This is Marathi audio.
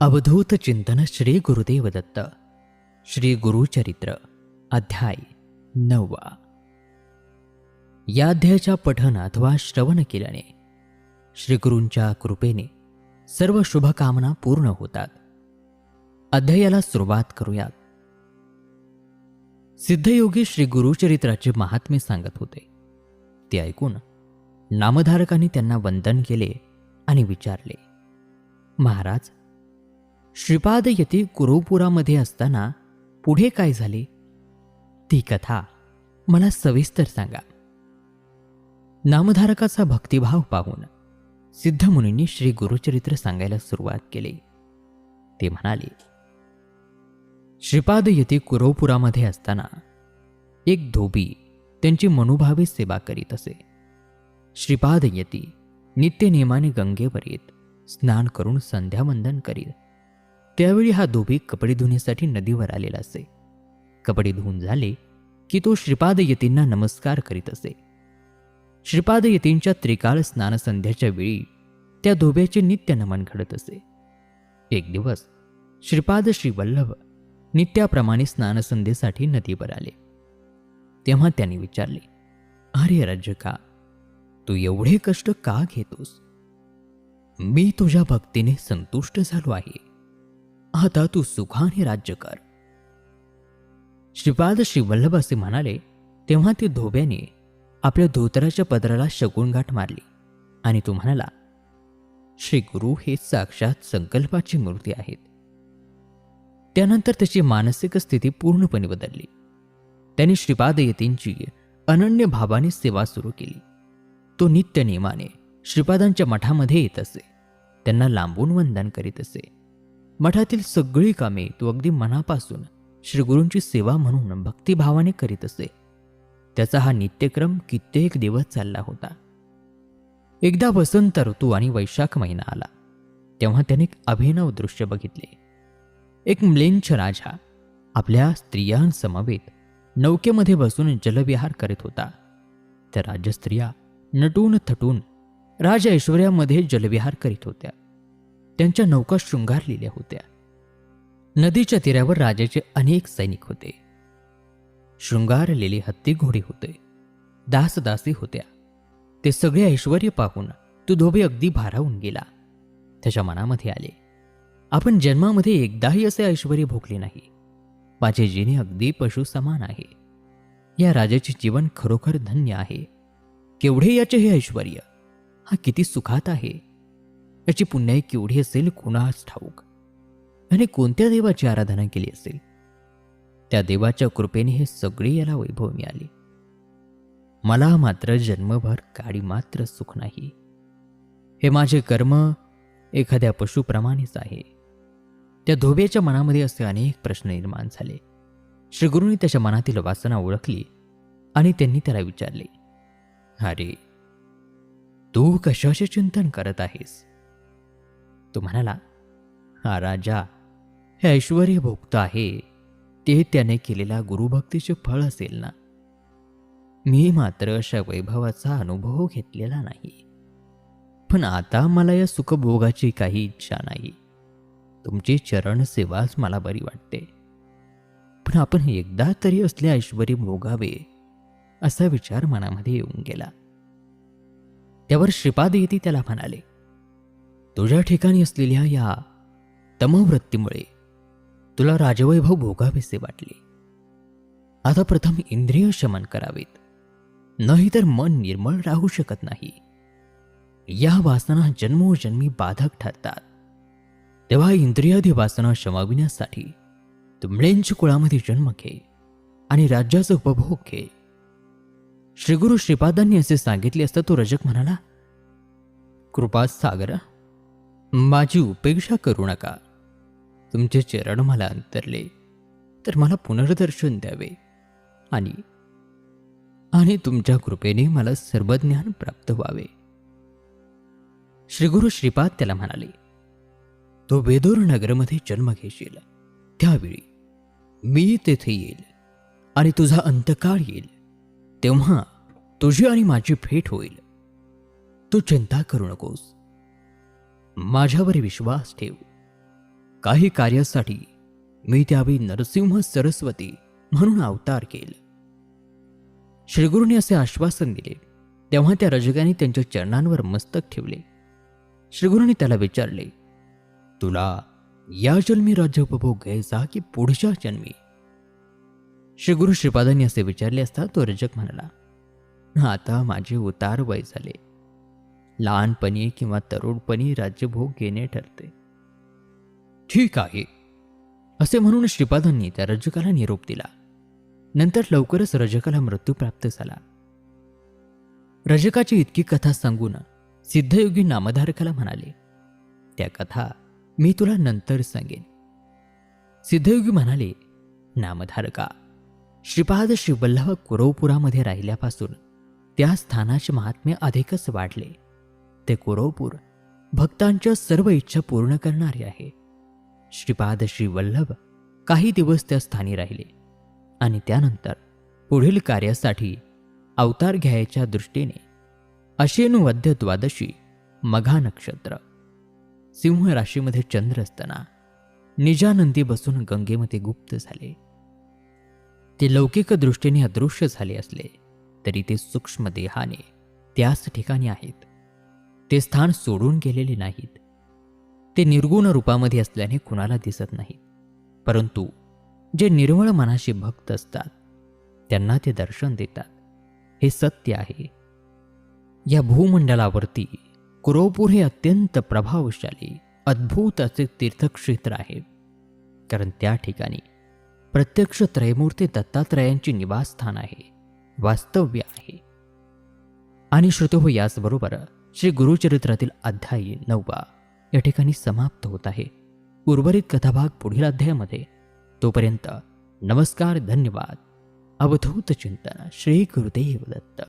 अवधूत चिंतन श्री गुरुदेव दत्त श्री गुरुचरित्र अध्याय नववा. या अध्यायाच्या पठन अथवा श्रवण केल्याने श्रीगुरूंच्या कृपेने सर्व शुभकामना पूर्ण होतात. अध्यायाला सुरुवात करूयात. सिद्धयोगी श्री गुरुचरित्राचे महात्मे सांगत होते. ते ऐकून नामधारकांनी त्यांना वंदन केले आणि विचारले महाराज श्रीपाद येथे कुरुपुरामध्ये असताना पुढे काय झाले? ती कथा मला सविस्तर सांगा. नामधारकाचा भक्तिभाव पाहून सिद्धमुनींनी श्री गुरुचरित्र सांगायला सुरुवात केली. ते म्हणाले श्रीपाद येथे कुरवपुरामध्ये असताना एक धोबी त्यांची मनोभावे सेवा करीत असे. श्रीपाद येती नित्यनियमाने गंगेवर येत स्नान करून संध्यावंदन करीत त्यावेळी हा धोबी कपडे धुण्यासाठी नदीवर आलेला असे. कपडे धुवून झाले की तो श्रीपाद यतींना नमस्कार करीत असे. श्रीपाद यतींच्या त्रिकाळ स्नानसंध्याच्या वेळी त्या धोब्याचे नित्य नमन घडत असे. एक दिवस श्रीपाद श्रीवल्लभ नित्याप्रमाणे स्नानसंध्येसाठी नदीवर आले. तेव्हा त्यांनी विचारले अरे रजका तू एवढे कष्ट का घेतोस? मी तुझ्या भक्तीने संतुष्ट झालो आहे. आता तू सुखाने राज्य कर. श्रीपाद श्रीवल्लभ असे म्हणाले तेव्हा ते धोब्याने आपल्या धोतराच्या पदराला शगुनगाठ मारली आणि तो म्हणाला श्री गुरु हे साक्षात संकल्पाची मूर्ती आहेत. त्यानंतर त्याची मानसिक स्थिती पूर्णपणे बदलली. त्याने श्रीपाद यतींची अनन्य भावाने सेवा सुरू केली. तो नित्य नियमाने श्रीपादांच्या मठामध्ये येत असे. त्यांना लांबून वंदन करीत असे. मठातील सगळी कामे तो अगदी मनापासून श्रीगुरूंची सेवा म्हणून भक्तिभावाने करीत असे. त्याचा हा नित्यक्रम कित्येक दिवस चालला होता. एकदा वसंत ऋतू आणि वैशाख महिना आला. तेव्हा त्याने एक अभिनव दृश्य बघितले. एक म्लेंछ राजा आपल्या स्त्रियांसमवेत नौकेमध्ये बसून जलविहार करीत होता. त्या राजस्त्रिया नटून थटून राज ऐश्वर्यामध्ये जलविहार करीत होत्या. त्यांच्या नौका शृंगारलेल्या होत्या. नदीच्या तीरावर राजाचे अनेक सैनिक होते. शृंगारलेले हत्ती घोडे होते. दासदासी होत्या. ते सगळे ऐश्वर पाहून तो धोबे अगदी भारावून गेला. त्याच्या मनामध्ये आले आपण जन्मामध्ये एकदाही असे ऐश्वर भोगले नाही. माझे जिने अगदी पशु समान आहे. या राजाचे जीवन खरोखर धन्य आहे. केवढे याचे हे ऐश्वर हा किती सुखात आहे. याची पुण्याई केवढी असेल कुणाच ठाऊक? आणि कोणत्या देवाची आराधना केली असेल? त्या देवाच्या कृपेने हे सगळे याला वैभव मिळाले. मला मात्र जन्मभर काडी मात्र सुख नाही. हे माझे कर्म एखाद्या पशुप्रमाणेच आहे. त्या धोब्याच्या मनामध्ये असे अनेक प्रश्न निर्माण झाले. श्रीगुरूंनी त्याच्या मनातील वासना ओळखली आणि त्यांनी त्याला विचारले अरे तू कशाचे चिंतन करत आहेस? तो म्हणाला हा राजा हे ऐश्वर भोगत आहे. ते त्याने केलेला गुरुभक्तीचे फळ असेल ना. मी मात्र अशा वैभवाचा अनुभव घेतलेला नाही. पण आता मला या सुखभोगाची काही इच्छा नाही. तुमची चरण सेवाच मला बरी वाटते. पण आपण एकदा तरी असले ऐश्वर भोगावे असा विचार मनामध्ये येऊन गेला. त्यावर श्रीपाद येती त्याला म्हणाले तुझ्या ठिकाणी असलेल्या या तमवृत्तीमुळे तुला राजवैभव भोगावेसे वाटले. आता प्रथम इंद्रिय शमन करावेत. नाही तर मन निर्मळ राहू शकत नाही. या वासना जन्मोजन्मी बाधक ठरतात. तेव्हा इंद्रियादी वासना शमाविण्यासाठी तुमळेंच्या कुळामध्ये जन्म घे आणि राज्याचा उपभोग घे. श्रीगुरु श्रीपादांनी असे सांगितले असता तो रजक म्हणाला कृपा सागर माझी उपेक्षा करू नका. तुमचे चरण मला अंतरले तर मला पुनर्दर्शन द्यावे. आणि आणि तुमच्या कृपेने मला सर्व ज्ञान प्राप्त व्हावे. श्रीगुरु श्रीपाद त्याला म्हणाले तो वेदूर नगरमध्ये जन्म घेशील. त्यावेळी मी तेथे येईल आणि तुझा अंतकाळ येईल. तेव्हा तुझी आणि माझी भेट होईल. तू चिंता करू नकोस. माझ्यावर विश्वास ठेव. काही कार्यासाठी मी त्यावेळी नरसिंह सरस्वती म्हणून अवतार केला. श्रीगुरूंनी असे आश्वासन दिले. तेव्हा त्या रजकाने त्यांच्या चरणांवर मस्तक ठेवले. श्रीगुरूंनी त्याला विचारले तुला या जन्मी राज्य उपभोग घ्यायचा की पुढच्या जन्मी? श्रीगुरु श्रीपादांनी असे विचारले असता तो रजक म्हणाला आता माझे उतार वय झाले. लहानपणी किंवा तरुणपणी राज्यभोग घेणे ठरते. ठीक आहे. असे म्हणून श्रीपादांनी त्या रजकाला निरोप दिला. नंतर लवकरच रजकाला मृत्यू प्राप्त झाला. रजकाची इतकी कथा सांगून सिद्धयोगी नामधारकाला म्हणाले त्या कथा मी तुला नंतर सांगेन. सिद्धयोगी म्हणाले नामधारका श्रीपाद श्रीवल्लभ कुरवपुरामध्ये राहिल्यापासून त्या स्थानाचे महात्म्य अधिकच वाढले. ते कुरवपूर भक्तांच्या सर्व इच्छा पूर्ण करणारे आहे. श्रीपाद श्री वल्लभ काही दिवस त्या स्थानी राहिले आणि त्यानंतर पुढील कार्यासाठी अवतार घ्यायच्या दृष्टीने अशेनुवद्य द्वादशी मघा नक्षत्र सिंह राशीमध्ये चंद्र असताना निजानंदी बसून गंगेमध्ये गुप्त झाले. ते लौकिक दृष्टीने अदृश्य झाले असले तरी ते सूक्ष्म देहाने त्याच ठिकाणी आहेत. ते स्थान सोडून गेलेले नाहीत. ते निर्गुण रूपामध्ये असल्याने कुणाला दिसत नाहीत. परंतु जे निर्मळ मनाशी भक्त असतात त्यांना ते दर्शन देतात. हे सत्य आहे. या भूमंडलावरती कुरोपूर हे अत्यंत प्रभावशाली अद्भुत असे तीर्थक्षेत्र आहे. कारण त्या ठिकाणी प्रत्यक्ष त्रयमूर्ती दत्तात्रयांची निवासस्थान आहे वास्तव्य आहे. आणि श्रुतो याचबरोबर श्री गुरुचरित्रातील अध्याय नववा या ठिकाणी समाप्त होत आहे. उर्वरित कथाभाग पुढील अध्यायामध्ये. तोपर्यंत नमस्कार धन्यवाद. अवधूत चिंतन श्री गुरुदेव दत्त